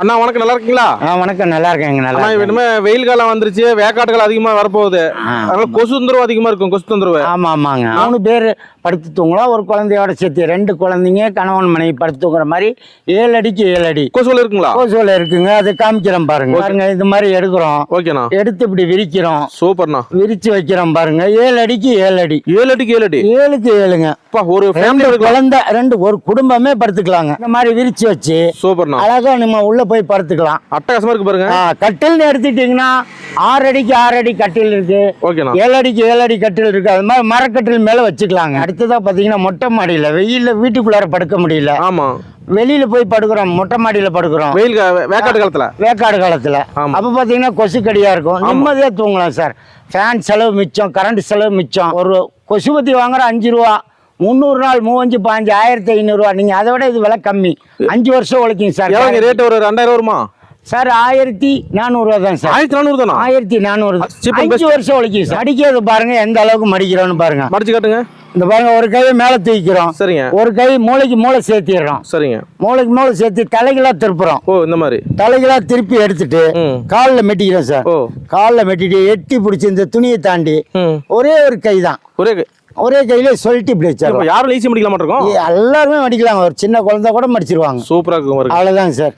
அண்ணா வணக்கம். நல்லா இருக்கீங்களா? ஆ வணக்கம். நல்லா இருக்கேங்க. நல்லா. இனிமே வெயில் காலம் வந்துருச்சு. வேக்காட்டுகள் அதிகமா வரப்போகுது. அதனால கொசு தொந்தரவு அதிகமா இருக்கும் கொசு தொந்தரவு. ஆமா ஆமாங்க. மூணு பேர் படுத்து தூங்கலாம் ஒரு குழந்தையோட சேர்த்து ரெண்டு குழந்தைங்க கணவன் மனைவி படுத்து தூங்குற மாதிரி ஏழு அடிக்கு ஏழு அடி. கொசுவில் இருக்குங்களா? கோசோல இருக்குங்க. அது காமிக்கிறோம் பாருங்க. பாருங்க இது மாதிரி எடுக்கிறோம். ஓகேண்ணா. எடுத்து இப்படி விரிக்கிறோம். சூப்பர்ண்ணா. விரிச்சு வைக்கிறோம் பாருங்க. ஏழு அடிக்கு ஏழு அடி. ஏழு அடிக்கு ஏழு அடி? ஏழுக்கு ஏழுங்க. ஒரு ஃபேமிலி குழந்தை ரெண்டு ஒரு குடும்பமே படுத்துக்கலாங்க. இந்த மாதிரி விரிச்சு வச்சு சூப்பர்ண்ணா. அழகா நம்ம உள்ள போய் படுத்துக்கலாம். அட்டகாசமா இருக்கு பாருங்க. கட்டில்னு எடுத்துட்டீங்கன்னா ஆறு அடிக்கு ஆறு அடி கட்டில் இருக்கு. ஏழு அடிக்கு ஏழு அடி கட்டில் இருக்கு. அது மாதிரி மரக்கட்டில் மேல வச்சுக்கலாங்க. அடுத்ததா பாத்தீங்கன்னா மொட்டை மாடியில வெயில்ல வீட்டுக்குள்ளார படுக்க முடியல. ஆமா. வெளியில போய் படுக்கிறோம். மொட்டை மாடியில படுக்கிறோம். வெயில் வேக்காட்டு காலத்துல. வேக்காடு காலத்துல. அப்ப பாத்தீங்கன்னா கொசுக்கடியா இருக்கும். நிம்மதியா தூங்கலாம் சார். ஃபேன் செலவு மிச்சம் கரண்ட் செலவு மிச்சம். ஒரு கொசுபத்தி வாங்குற அஞ்சு ரூபா முந்நூறு நாள் மூவஞ்சு பாஞ்சு ஆயிரத்தி ஐநூறுரூவா நீங்க அதை விட இது விலை கம்மி. அஞ்சு வருஷம் உழைக்கும் சார். எவ்வளவு ரேட் ஒரு ரெண்டாயிரம் வருமா? சார் ஆயிரத்தி நானூறுவா தான் சார். ஆயிரத்தி நானூறு தானா? ஆயிரத்தி நானூறு அஞ்சு. வருஷம் உழைக்கும் சார். மடிக்கிறது பாருங்க எந்த அளவுக்கு மடிக்கிறோம்னு பாருங்க. மடிச்சு காட்டுங்க. இந்த பாருங்க ஒரு கை மேல தூக்கிக்கிறோம். சரிங்க. ஒரு கை மூளைக்கு மூளை சேர்த்திடுறோம். சரிங்க. மூளைக்கு மூளை சேர்த்து தலைகளா திருப்புறோம். ஓ இந்த மாதிரி. தலைகளா திருப்பி எடுத்துட்டு. காலில் மெட்டிக்கிறோம் சார். ஓ. காலில் மெட்டிட்டு எட்டி பிடிச்சி இந்த துணியை தாண்டி ஒரே ஒரு கை தான். ஒரே. ஒரே கையில சொல்லிட்டு இப்படி இப்ப வச்சிடலாம் யாரும் ஈஸி முடிக்கல மாட்டிருக்கோம்? எல்லாருமே மடிக்கலாம் ஒரு சின்ன குழந்தை கூட மடிச்சிருவாங்க. சூப்பரா இருக்கும் பாருங்க. அவ்வளவுதாங்க சார்.